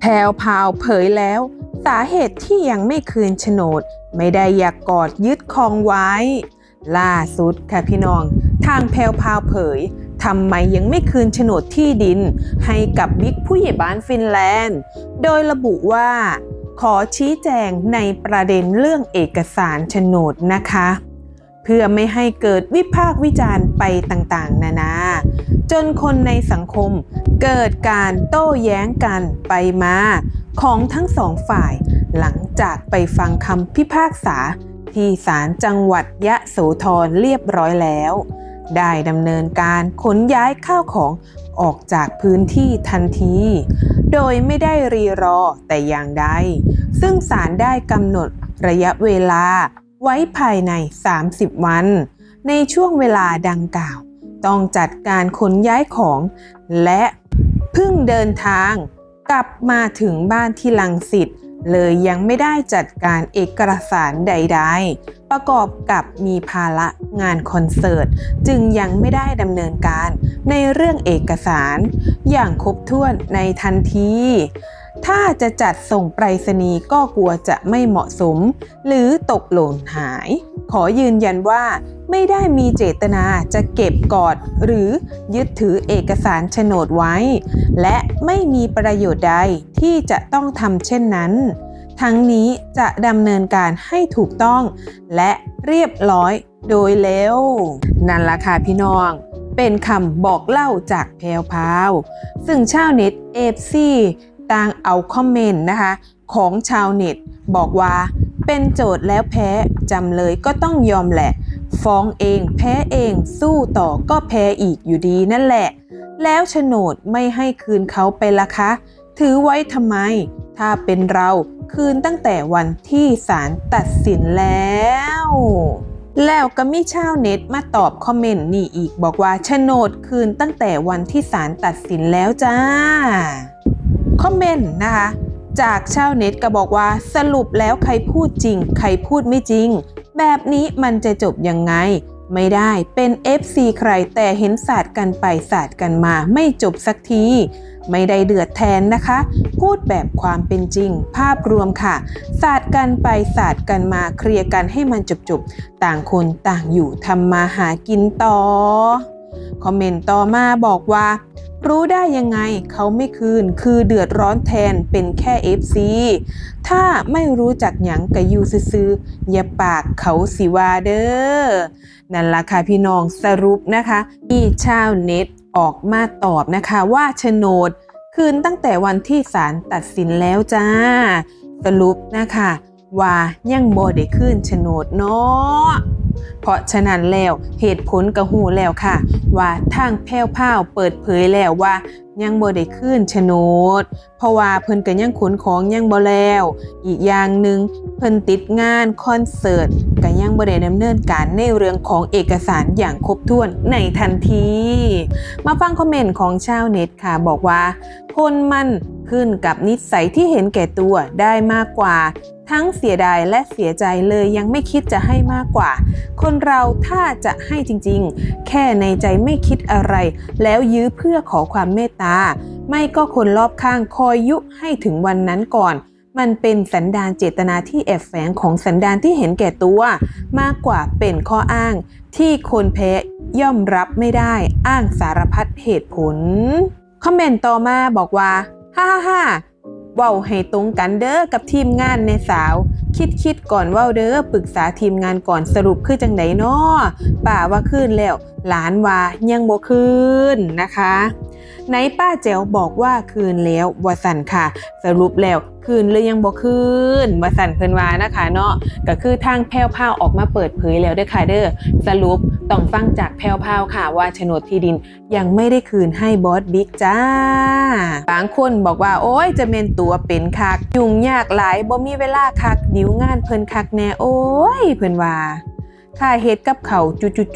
แพรวพาวเผยแล้ว สาเหตุที่ยังไม่คืนโฉนด ไม่ได้อยากกอดยึดคองไว้ ล่าสุดค่ะพี่น้อง ทางแพรวพาวเผยทำไมยังไม่คืนโฉนดที่ดิน ให้กับบิ๊กผู้ใหญ่บ้านฟินแลนด์ โดยระบุว่า ขอชี้แจงในประเด็นเรื่องเอกสารโฉนดนะคะ พื่อไม่ให้เกิดวิพากษ์วิจารณ์ไปต่างๆ นานา จนคนในสังคมเกิดการโต้แย้งกันไปมาของทั้งสองฝ่าย หลังจากไปฟังคำพิพากษา ที่ศาลจังหวัดยะโสธรเรียบร้อยแล้ว ได้ดำเนินการขนย้ายข้าวของออกจากพื้นที่ทันที โดยไม่ได้รีรอแต่อย่างใด ซึ่งศาลได้กำหนดระยะเวลา ไว้ภายใน 30 วัน ในช่วงเวลาดังกล่าว ต้องจัดการขนย้ายของ และเพิ่งเดินทาง กลับมาถึงบ้านที่ลังสิตเลยยังไม่ได้จัดการเอกสารใด ๆ ประกอบกับมีภาระงานคอนเสิร์ต จึงยังไม่ได้ดำเนินการในเรื่องเอกสาร อย่างครบถ้วนในทันที ถ้าจะจัดส่งไปรษณีย์ก็กลัวจะไม่เหมาะสม หรือตกหล่นหาย ขอยืนยันว่าไม่ได้มีเจตนาจะเก็บกอด หรือยึดถือเอกสารโฉนดไว้ และไม่มีประโยชน์ใดที่จะต้องทำเช่นนั้น ทั้งนี้จะดำเนินการให้ถูกต้อง และเรียบร้อยโดยเร็ว นั่นละค่ะพี่น้อง เป็นคำบอกเล่าจากแพรวพาว ซึ่งชาวเน็ตเอฟซี ต่างเอาคอมเมนต์นะคะของชาวเน็ต บอกว่าเป็นโจทย์แล้วแพ้จำเลยก็ต้องยอมแหละ ฟ้องเองแพ้เองสู้ต่อก็แพ้อีกอยู่ดีนั่นแหละ แล้วโฉนดไม่ให้คืนเขาไปละคะ ถือไว้ทำไม ถ้าเป็นเราคืนตั้งแต่วันที่ศาลตัดสินแล้ว แล้วก็มีชาวเน็ตมาตอบคอมเมนต์นี่อีกบอกว่าโฉนดคืนตั้งแต่วันที่ศาลตัดสินแล้วจ้า คอมเมนต์นะคะ จากชาวเน็ตก็บอกว่าสรุปแล้วใครพูดจริง ใครพูดไม่จริง แบบนี้มันจะจบยังไง ไม่ได้เป็น FC ใครแต่เห็นศาสตร์กันไปศาสตร์กันมาไม่จบสักทีไม่ได้เดือดแทนนะคะ พูดแบบความเป็นจริง ภาพรวมค่ะ ศาสตร์กันไปศาสตร์กันมาเคลียร์กันให้มันจบๆ ต่างคนต่างอยู่ทำมาหากินต่อ คอมเมนต์ต่อมาบอกว่า รู้ได้ยังไงเขาไม่คืนคือเดือดร้อนแทนเป็นแค่ FC ถ้าไม่รู้จักหยังกะยูซื้อๆอย่าปากเขาสิว่าเด้อนั่นล่ะค่ะพี่น้องสรุปนะคะมีชาวเน็ตออกมาตอบนะคะว่าโฉนดคืนตั้งแต่วันที่ศาลตัดสินแล้วจ้า สรุปนะคะ ว่ายังบ่ได้คืนโฉนดเนาะ ราะฉะนั้นแล้วเหตุผลกระหูแล้วค่ะ ว่าทางแพ้วพราวเปิดเผยแล้วว่ายังบ่ได้คืนโฉนด เพราะว่าเพิ่นก็ยังขนของยังบ่แล้ว อีกอย่างหนึ่งเพิ่นติดงานคอนเสิร์ตก็ยังบ่ได้ดำเนินการในเรื่องของเอกสารอย่างครบถ้วนในทันที มาฟังคอมเมนต์ของชาวเน็ตค่ะบอกว่าคนมัน ขึ้นกับนิสัยที่เห็นแก่ตัวได้มากกว่า ทั้งเสียดายและเสียใจเลยยังไม่คิดจะให้มากกว่า คนเราถ้าจะให้จริงๆ แค่ในใจไม่คิดอะไร แล้วยื้อเพื่อขอความเมตตา ไม่ก็คนรอบข้างคอยยุให้ถึงวันนั้นก่อนมันเป็นสันดานเจตนาที่แอบแฝงของสันดานที่เห็นแก่ตัว มากกว่าเป็นข้ออ้าง ที่คนแพ้ย่อมรับไม่ได้อ้างสารพัดเหตุผล คอมเมนต์ต่อมาบอกว่า ฮ่าฮ่าฮ่าเว้าให้ตรงกันเด้อกับทีมงานในสาว คิดคิดก่อนเว้าเด้อปรึกษาทีมงานก่อนสรุปคือจังไดน้อป่าว่าขึ้นแล้ว หลานว่ายังบ่คืนนะคะ ไหนป้าแจ๋วบอกว่าคืนแล้ววสันค่ะ สรุปแล้วคืนหรือยังบ่คืนวสันเพิ่นว่านะคะเนาะก็คือทางแพรวพาวออกมาเปิดเผยแล้วเด้อค่ะเด้อสรุปต้องฟังจากแพรวพาวค่ะว่าโฉนดที่ดินยังไม่ได้คืนให้บอสบิ๊กจ้าบางคนบอกว่าโอ้ยจะเมนตัวเป็นคักยุ่งยากหลายบ่มีเวลาคักดิวงานเพิ่นคักแน่โอ้ยเพิ่นว่า ค่าเฮ็ดกับเขา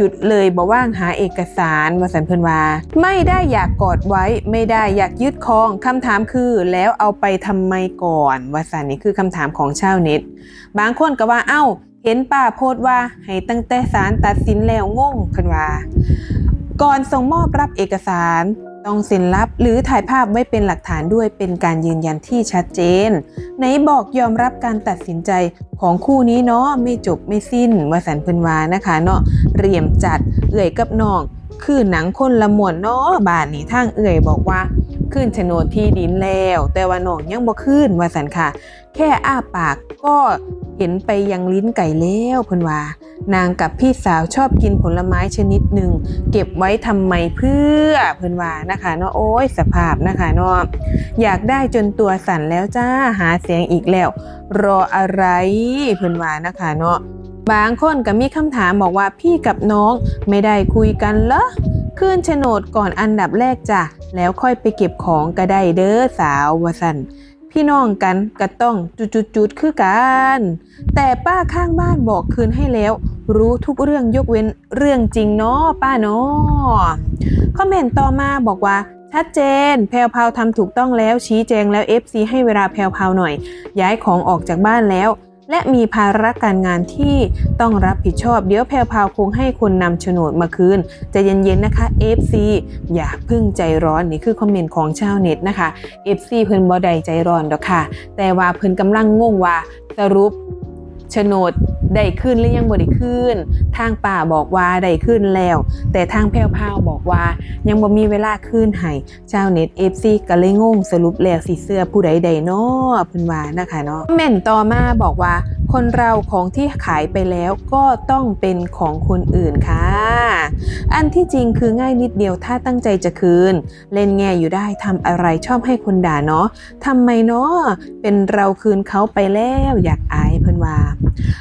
จุดๆเลยบ่ว่างหาเอกสารว่าสันเพิ่นว่า ไม่ได้อยากกอดไว้ไม่ได้อยากยึดครองคำถามคือ แล้วเอาไปทำไมก่อนว่าสันนี่คือคำถามของชาวเน็ต บางคนก็ว่าเอ้า เห็นป้าโพสต์ว่าให้ตั้งแต่ศาลตัดสินแล้วงงเพิ่นว่า ก่อนส่งมอบรับเอกสาร ต้องเซ็นรับหรือถ่ายภาพไว้เป็นหลักฐานด้วยเป็นการยืนยันที่ชัดเจน ไหนบอกยอมรับการตัดสินใจของคู่นี้เนาะไม่จบไม่สิ้นวสันเพิ่นวานะคะเนาะเรียมจัดเอื่อยกับน้อง คือหนังคนละมวนเนาะบานนี้ทางเอื่อยบอกว่า ขึ้นโฉนดที่ดินแล้ว แต่ว่าน้องยังบ่ขึ้นว่าสันค่ะ แค่อ้าปากก็เห็นไปยังลิ้นไก่แล้วเพิ่นว่า นางกับพี่สาวชอบกินผลไม้ชนิดหนึ่งเก็บไว้ทำไมเพื่อเพิ่นว่านะคะเนาะโอ้ยสภาพนะคะเนาะอยากได้จนตัวสั่นแล้วจ้าหาเสียงอีกแล้ว รออะไรเพิ่นว่านะคะเนาะบางคนก็มีคำถามบอกว่าพี่กับน้องไม่ได้คุยกันเหรอ ขึ้นโฉนดก่อนอันดับแรกจ้ะ แล้วค่อยไปเก็บของก็ได้เด้อสาววสันพี่น้องกันก็ต้องจุดๆคือกัน แต่ป้าข้างบ้านบอกคืนให้แล้ว รู้ทุกเรื่องยกเว้นเรื่องจริงเนาะป้าเนาะคอมเมนต์ต่อมาบอกว่าชัดเจน แพลวพาวทำถูกต้องแล้วชี้แจงแล้ว FC ให้เวลาแพลวพาวหน่อย ย้ายของออกจากบ้านแล้ว และมีภาระการงานที่ต้องรับผิดชอบ เดี๋ยวแพลวพาวคงให้คนนำโฉนดมาคืนจะเย็นๆนะคะ FC อย่าเพึ่งใจร้อนนี่คือคอมเมนต์ของชาวเน็ตนะคะ FC เพิ่นบ่ได้ใจร้อนดอกค่ะ แต่ว่าเพิ่นกำลังงงว่าสรุปโฉนด ได้ขึ้นหรือยังบ่ได้ขึ้น ทางป่าบอกว่าได้ขึ้นแล้ว แต่ทางแพรวพาวบอกว่า ยังบ่มีเวลาขึ้นให้ชาวเน็ต FC ก็เลยงงสรุปแล้วสิเสื้อผู้ใดใดเนาะเพิ่นว่านะคะเนาะคอมเมนต์ต่อมาบอกว่า คนเราของที่ขายไปแล้วก็ต้องเป็นของคนอื่นค่ะ อันที่จริงคือง่ายนิดเดียวถ้าตั้งใจจะคืน เล่นแง่อยู่ได้ทำอะไรชอบให้คนด่าเนาะทำไมเนาะเป็นเราคืนเขาไปแล้วอยากอาย วา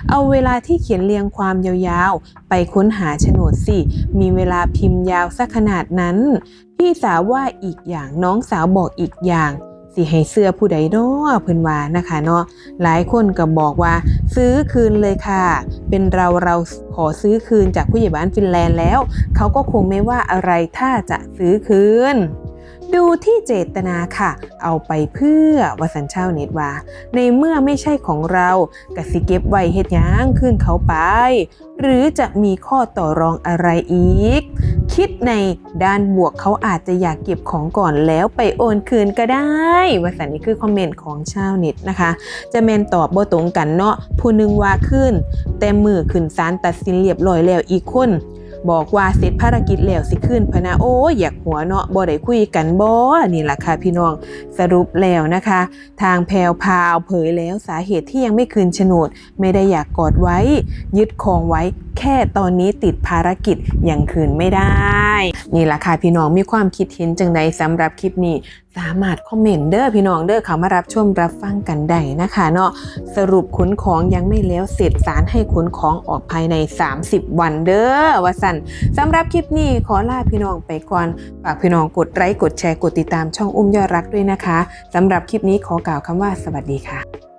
เอาเวลาที่เขียนเรียงความยาวๆ ไปค้นหาโฉนดสิ มีเวลาพิมพ์ยาวสักขนาดนั้น พี่สาวว่าอีกอย่างน้องสาวบอกอีกอย่างสิให้เสื้อผู้ใดเนาะเพิ่นว่านะคะเนาะหลายคนก็บอกว่า ซื้อคืนเลยค่ะ เป็นเราเราขอซื้อคืนจากผู้ใหญ่บ้านฟินแลนด์แล้ว เขาก็คงไม่ว่าอะไรถ้าจะซื้อคืน ดูที่เจตนาค่ะ เอาไปเพื่อวสันเช่าเน็ตว่า ในเมื่อไม่ใช่ของเรากสิเก็บไว้เฮ็ดยังขึ้นเขาไป หรือจะมีข้อต่อรองอะไรอีก คิดในด้านบวกเขาอาจจะอยากเก็บของก่อนแล้วไปโอนคืนก็ได้วสันนี่คือคอมเมนต์ของชาวเน็ตนะคะ จะแมนตอบบ่ตรงกันเนาะผู้นึงว่าขึ้น แต่มือขึ้นศาลตัดสินเรียบร้อยแล้วอีกคน บอกว่าเสร็จภารกิจแล้วสิขึ้นพนะโอ้อยากหัวเนาะบ่ได้คุยกันบ่นี่แหละค่ะพี่น้องสรุปแล้วนะคะ ทางแพรวพาวเผยแล้วสาเหตุที่ยังไม่คืนโฉนด ไม่ได้อยากกอดไว้ ยึดครองไว้ แค่ตอนนี้ติดภารกิจยังคืนไม่ได้ นี่แหละค่ะพี่น้องมีความคิดเห็นจังใดสำหรับคลิปนี้สามารถคอมเมนต์เด้อพี่น้องเด้อเขามารับชมรับฟังกันได้นะคะเนาะสรุปขนของยังไม่แล้วเสร็จสารให้ขนของออกภายใน 30 วันเด้อว่าสันสำหรับคลิปนี้ขอลาพี่น้องไปก่อนฝากพี่น้องกดไลค์กดแชร์กดติดตามช่องอุ้มยอดรักด้วยนะคะสำหรับคลิปนี้ขอกล่าวคำว่าสวัสดีค่ะ